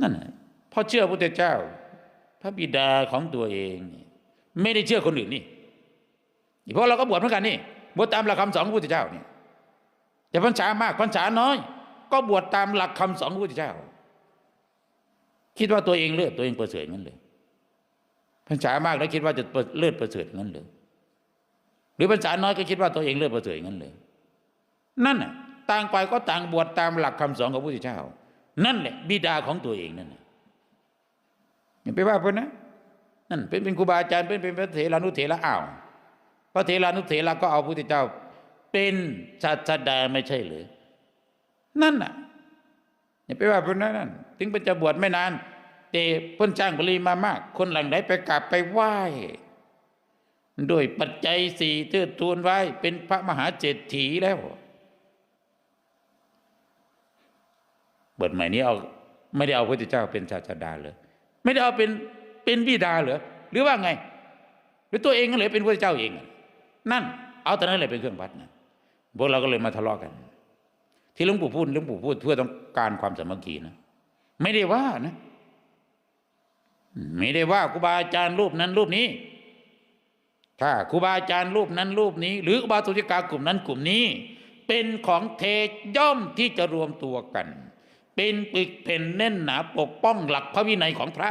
นั่นน่ะเพราะเชื่อพระพุทธเจ้า พระบิดาของตัวเองไม่ได้เชื่อคนอื่นนี่เพราะเราก็บวชเหมือนกันนี่บวชตามหลักคำสอนของพระพุทธเจ้านี่แต่พรรษามากพรรษาน้อย ก็บวชตามหลักคำสอนของพระพุทธเจ้า คิดว่าตัวเองเลือดตัวเองประเสริฐงั้นเลยพรรษามากแล้วคิดว่าจะเลือดประเสริฐงั้นเลยหรือพรรษาน้อยก็คิดว่าตัวเองเลือดประเสริฐงั้นเลย นั่นน่ะต่างไปก็ต่างบวชตามหลักคำสอนของพระพุทธเจ้า นั่นแหละบิดาของตัวเองนั่นน่ะอย่าไปว่าเพิ่นนะนั่นเป็นเป็นครูบาอาจารย์เป็นเป็นพระเถรานุเถระอ้าวพระเถรานุเถระก็เอาพระพุทธเจ้า เป็นศาสดาไม่ใช่หรือนั่นน่ะอย่าไปว่าเพิ่นนะนั่นถึงเป็นจะบวชไม่นานแต่เพิ่นจ้างบริมามาก คนหลังไหนไปกราบไปไหว้ด้วยปัจจัยสี่เทือทูนไว้เป็นพระมหาเจตถีแล้ว บทใหม่นี้เอาไม่ได้เอาพระเจ้าเป็นศาสดาเลยไม่ได้เอาเป็นเป็นบิดาเหรอหรือว่าไง หรือตัวเองก็เลยเป็นพระเจ้าเอง นั่น เอาแต่นั้นเลยเป็นเครื่องวัดนะพวกเราก็เลยมาทะเลาะกัน ที่หลวงปู่พูดหลวงปู่พูดเพื่อต้องการความสามัคคีนะไม่ได้ว่านะไม่ได้ว่าครูบาอาจารย์รูปนั้นรูปนี้ ถ้าครูบาอาจารย์รูปนั้นรูปนี้ หรือครูบาสุจิกากลุ่มนั้นกลุ่มนี้ เป็นของเทย่อมที่จะรวมตัวกัน เป็นปึกเป็นแน่นหนาปกป้องหลักพระวินัยของพระ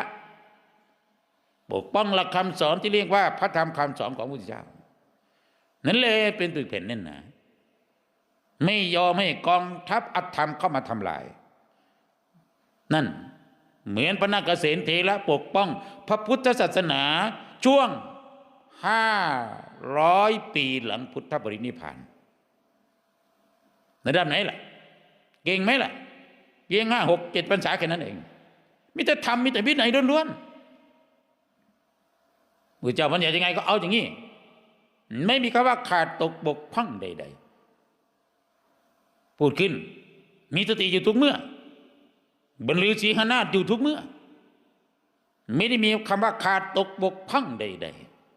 ปกป้องหลักคำสอนที่เรียกว่าพระธรรมคำสอนของพระพุทธเจ้า นั่นเลยเป็นปึกแผ่นแน่นหนาไม่ยอมให้กองทัพอธรรมเข้ามาทำลาย นั่นเหมือนพระนาคเษนเทระปกป้อง พระพุทธศาสนาช่วงห้าร้อยปีหลังพุทธบรินิพานในด้านไหนล่ะ เก่งไหมล่ะ เพียงห้าหกเจ็ดพรรษาแค่นั้นเองมิแต่ทำมิแต่วินัยล้วนๆพระเจ้าบัญญัติยังไงก็เอาอย่างนี้ไม่มีคำว่าขาดตกบกพร่องใด ๆ พูดขึ้น มีสติอยู่ทุกเมื่อบรรลือศีหนาฏอยู่ทุกเมื่อ ไม่ได้มีคำว่าขาดตกบกพร่องใด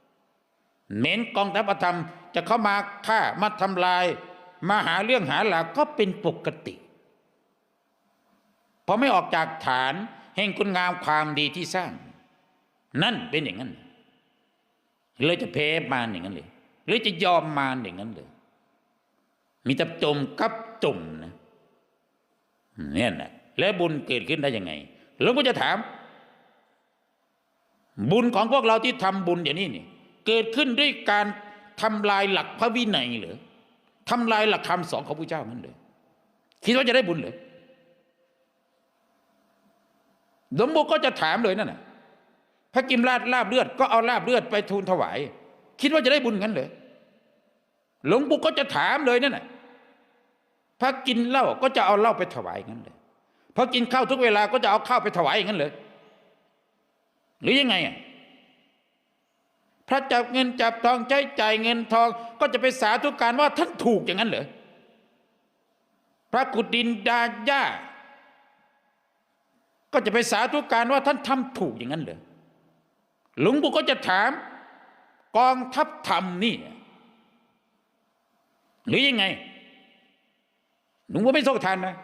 ๆเม้นกองทัพธรรมจะเข้ามาฆ่ามาทำลาย มาหาเรื่องหาหลักก็เป็นปกติ พอไม่ออกจากฐานแห่งคุณงามความดีที่สร้าง นั่นเป็นอย่างนั้น เลยจะเพมาอย่างนั้นเลยหรือจะยอมมาอย่างนั้นเลย มีแต่จมกับจมนะเนี่ยนะแล้วบุญเกิดขึ้นได้ยังไงหลวงพ่อจะถาม บุญของพวกเราที่ทำบุญอย่างนี้นี่เกิดขึ้นด้วยการทำลายหลักพระวินัยหรือทำลายหลักคำสอนของพระเจ้านั่นเลยคิดว่าจะได้บุญหรือ หลวงปู่ก็จะถามเลยนั่นน่ะพระกิมราชลาบเลือดก็เอาลาบเลือดไปทูลถวาย คิดว่าจะได้บุญงั้นเลยหลวงปู่ก็จะถามเลยนั่นน่ะพระกินเหล้าก็จะเอาเหล้าไปถวายงั้นเลยพอกินข้าวทุกเวลาก็จะเอาข้าวไปถวายอย่างนั้นเลยหรือยังไงอะพระจับเงินจับทองใช้จ่ายเงินทองก็จะไปสาธุการว่าท่านถูกอย่างนั้นเหรอพระกุดินดาย่า ก็จะไปสาธุการว่าท่านทำถูกอย่างนั้นเหรอหลวงปู่ก็จะถาม กองทัพธรรมนี่หรือยังไงหลวงปู่ไม่โศกทานนะ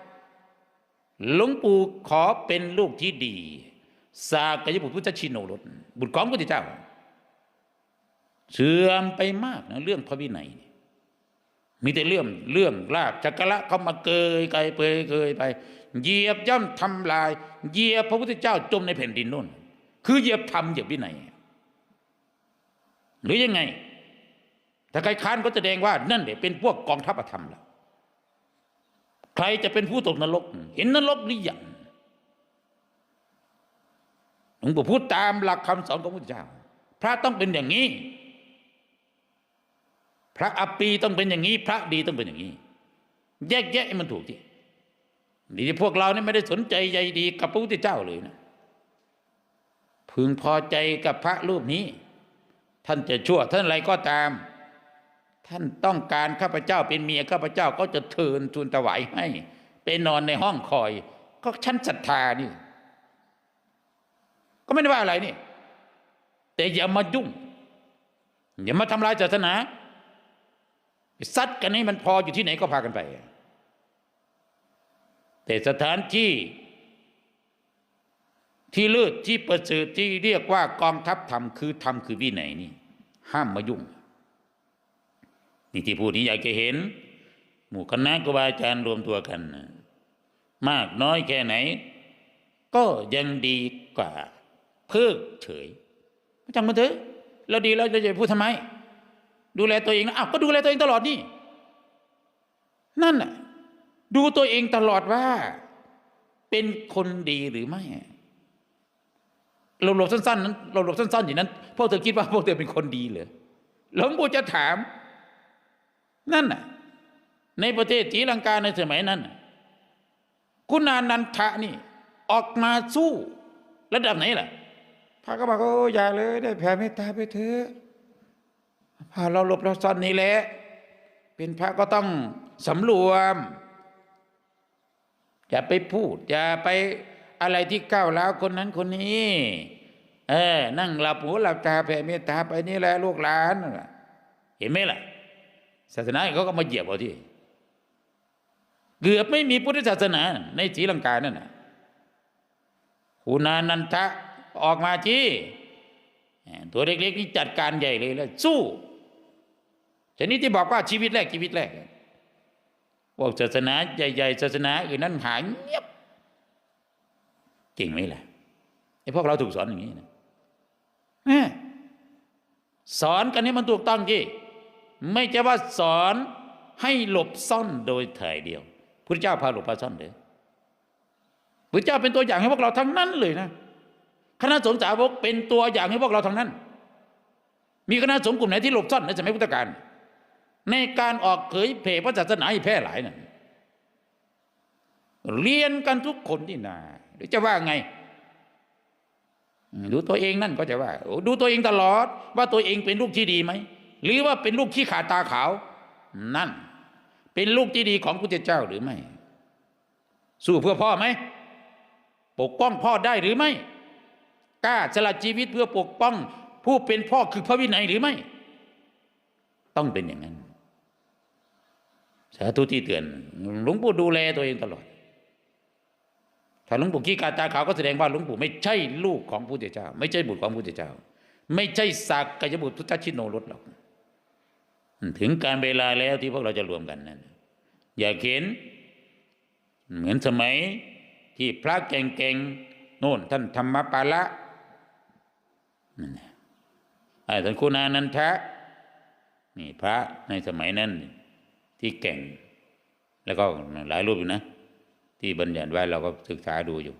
หลวงปู่ขอเป็นลูกที่ดีสากยบุตรพุทธชินโนรสบุตรของพระพุทธเจ้า เสื่อมไปมากนะเรื่องพระวินัยมีแต่เรื่องเรื่องลาบจักระเขามาเกยไกลเปยเกยไป เหยียบย่ำทำลาย เหยียบพระพุทธเจ้าจมในแผ่นดินนู่น คือเหยียบธรรมเหยียบวินัยหรือยังไง ถ้าใครค้านก็แสดงว่านั่นเดี๋ยเป็นพวกกองทัพอธรรมแล้วใครจะเป็นผู้ตกนรก เห็นนรกหรือยังหลวงปู่พูดตามหลักคำสอนของพระพุทธเจ้า พระต้องเป็นอย่างนี้ พระอปีต้องเป็นอย่างนี้ พระดีต้องเป็นอย่างนี้ แยกแยะให้มันถูกที่ นี่พวกเราเนี่ยไม่ได้สนใจใยดีกับพระพุทธเจ้าเลยนะพึงพอใจกับพระรูปนี้ ท่านจะชั่วท่านอะไรก็ตาม ท่านต้องการข้าพเจ้าเป็นเมียข้าพเจ้าก็จะเทินทูลถวายให้ไปนอนในห้องคอย ก็ชั้นศรัทธานี่ ก็ไม่ได้ว่าอะไรนี่ แต่อย่ามายุ่ง อย่ามาทำลายศาสนาซัดกันให้มันพออยู่ที่ไหนก็พากันไป แต่สถานที่ ที่เลิศที่ประเสริฐที่เรียกว่ากองทัพธรรมคือธรรมคือวินัยนี่ ห้ามมายุ่งนี่ที่พูดนี้อยากจะเห็น หมู่คณะครูบาอาจารย์รวมตัวกัน มากน้อยแค่ไหน ก็ยังดีกว่า เพิกเฉยจังมันเถอะเราดีแล้วเราจะพูดทำไม ดูแลตัวเองนะอ้าวก็ดูแลตัวเองตลอดนี่ นั่นน่ะ ดูตัวเองตลอดว่า เป็นคนดีหรือไม่หลบๆสั้นๆนั้นหลบๆสั้นๆอย่างนั้นพวกเธอคิดว่าพวกเธอเป็นคนดีเหรอหลวงปู่จะถาม นั่นน่ะ ในประเทศศรีลังกาในสมัยนั้นน่ะคุณานันทะนี่ ออกมาสู้ ระดับไหนล่ะพระก็บอกโอ้อย่าเลย ได้แผ่เมตตาไปเถอะพาเราหลบเราซ่อนนี่แหละเป็นพระก็ต้องสำรวม อย่าไปพูด อย่าไปอะไรที่ก้าวร้าวคนนั้นคนนี้ เออ นั่งหลับหูหลับตาแผ่เมตตาไปนี่แหละลูกหลาน เห็นไหมล่ะ ศาสนาเขาก็มาเหยียบเอาที่ เกือบไม่มีพุทธศาสนา ในศรีลังกานั่นน่ะหูนานันทะออกมาจีตัวเล็กๆนี่จัดการใหญ่เลยแล้วสู้ชนิดที่บอกว่าชีวิตแรกชีวิตแรก บอกศาสนาใหญ่ๆศาสนาอื่นนั้นหายเงียบจริงไหมล่ะไอ้พวกเราถูกสอนอย่างนี้นะสอนกันให้มันถูกต้องที่ไม่ใช่ว่าสอนให้หลบซ่อนโดยถ่ายเดียวพระเจ้าพาหลบพาซ่อนเลยพระเจ้าเป็นตัวอย่างให้พวกเราทั้งนั้นเลยนะคณะสงฆ์สาวกเป็นตัวอย่างให้พวกเราทั้งนั้น มีคณะสงฆ์กลุ่มไหนที่หลบซ่อนในสมัยพุทธกาล ในการออกเผยแผ่พระศาสนาให้แพร่หลายนะ่ะเรียนกันทุกคนที่นาหรือจะว่าไง ดูตัวเองนั่นก็จะว่า ดูตัวเองตลอด ว่าตัวเองเป็นลูกที่ดีไหม หรือว่าเป็นลูกขี้ขาดตาขาว นั่น เป็นลูกที่ดีของพระเจ้าหรือไม่ สู้เพื่อพ่อไหม ปกป้องพ่อได้หรือไม่ กล้าสละชีวิตเพื่อปกป้อง ผู้เป็นพ่อคือพระวินัยหรือไม่ ต้องเป็นอย่างนั้นาธุที่เตือน หลวงปู่ดูแลตัวเองตลอด ถ้าหลวงปู่ขี้กาตาขาวก็แสดงว่าหลวงปู่ไม่ใช่ลูกของพระพุทธเจ้า ไม่ใช่บุตรของพระพุทธเจ้า ไม่ใช่สักกายบุตรพุทธชินโนรสหรอก ถึงการเวลาแล้วที่พวกเราจะรวมกันนั้นอย่าเข็นเหมือนสมัยที่พระเก่งๆโน่นท่านธรรมปาละไอ้ท่านคุณานันทะนี่พระในสมัยนั้น ที่เก่ง แล้วก็หลายรูปอยู่นะ ที่บัญญัติไว้เราก็ศึกษาดูอยู่